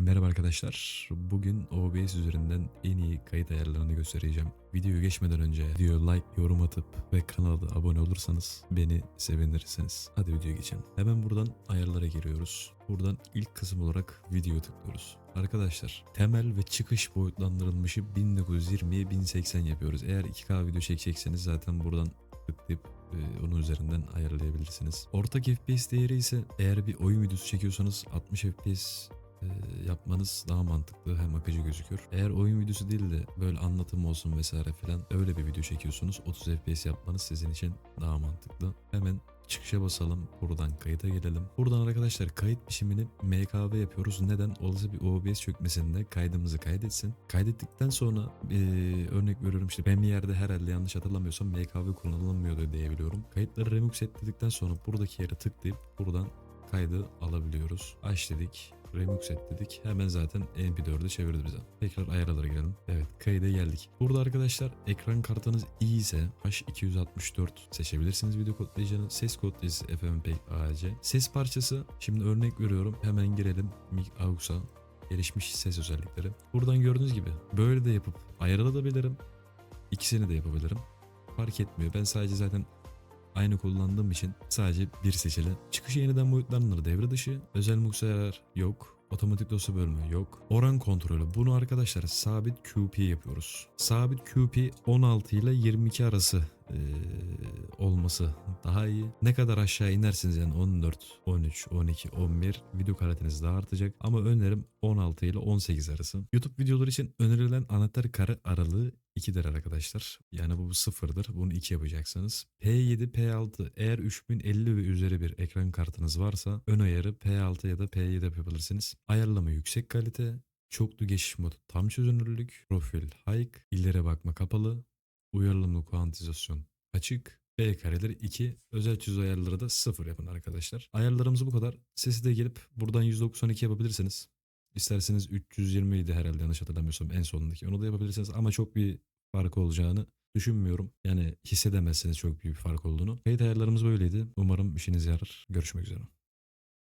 Merhaba arkadaşlar. Bugün OBS üzerinden en iyi kayıt ayarlarını göstereceğim. Videoyu geçmeden önce video like, yorum atıp ve kanala da abone olursanız beni sevinirsiniz. Hadi videoya geçelim. Hemen buradan ayarlara giriyoruz. Buradan ilk kısım olarak video tıklıyoruz. Arkadaşlar temel ve çıkış boyutlandırılmışı 1920'ye 1080 yapıyoruz. Eğer 2K video çekecekseniz zaten buradan tıklayıp e, onun üzerinden ayarlayabilirsiniz. Ortak FPS değeri ise eğer bir oyun videosu çekiyorsanız 60 FPS yapmanız daha mantıklı hem akıcı gözükür. Eğer oyun videosu değil de böyle anlatım olsun vesaire filan öyle bir video çekiyorsunuz 30 FPS yapmanız sizin için daha mantıklı. Hemen çıkışa basalım. Buradan kayıta gelelim. Buradan arkadaşlar kayıt biçimini MKV yapıyoruz. Neden? Olası bir OBS çökmesinde kaydımızı kaydetsin. Kaydettikten sonra e, örnek veriyorum işte Premiere'de herhalde yanlış hatırlamıyorsam MKV kullanılmıyordu diye biliyorum. Kayıtları remix et dedikten sonra buradaki yere tıklayıp buradan kaydı alabiliyoruz. Aç dedik. Remix et dedik. Hemen zaten MP4'ü çevirdi bize. Tekrar ayarlara girelim. Evet kayda geldik. Burada arkadaşlar ekran kartınız iyi ise H264 seçebilirsiniz video kodlayıcını. Ses kodlayıcısı FMPEG AC. Ses parçası şimdi örnek veriyorum. Hemen girelim. Mic AUX'a gelişmiş ses özellikleri. Buradan gördüğünüz gibi böyle de yapıp ayarlayabilirim. İkisini de yapabilirim. Fark etmiyor. Ben sadece zaten aynı kullandığım için sadece bir seçili. Çıkışı yeniden boyutlanır devre dışı. Özel mukseler yok. Otomatik dosya bölümü yok. Oran kontrolü. Bunu arkadaşlar sabit QP yapıyoruz. Sabit QP 16 ile 22 arası eee, olması daha iyi. Ne kadar aşağı inersiniz yani 14, 13, 12, 11 video kaliteniz daha artacak. Ama önerim 16 ile 18 arası. YouTube videoları için önerilen anahtar kare aralığı 2'dir arkadaşlar. Yani bu sıfırdır. Bunu 2 yapacaksınız. P7, P6 eğer 3050 ve üzeri bir ekran kartınız varsa ön ayarı P6 ya da P7 yapabilirsiniz. Ayarlama yüksek kalite, çoklu geçiş modu tam çözünürlük, profil high, ileri bakma kapalı, uyarlama kuantizasyon açık, B kareleri 2, özel çözü ayarları da 0 yapın arkadaşlar. Ayarlarımız bu kadar. Sesi de gelip buradan 192 yapabilirsiniz. İsterseniz 320 idi herhalde yanlış hatırlamıyorsam en sonundaki. Onu da yapabilirsiniz ama çok bir farkı olacağını düşünmüyorum. Yani hissedemezsiniz çok büyük bir fark olduğunu. Kayıt ayarlarımız böyleydi. Umarım işinize yarar. Görüşmek üzere.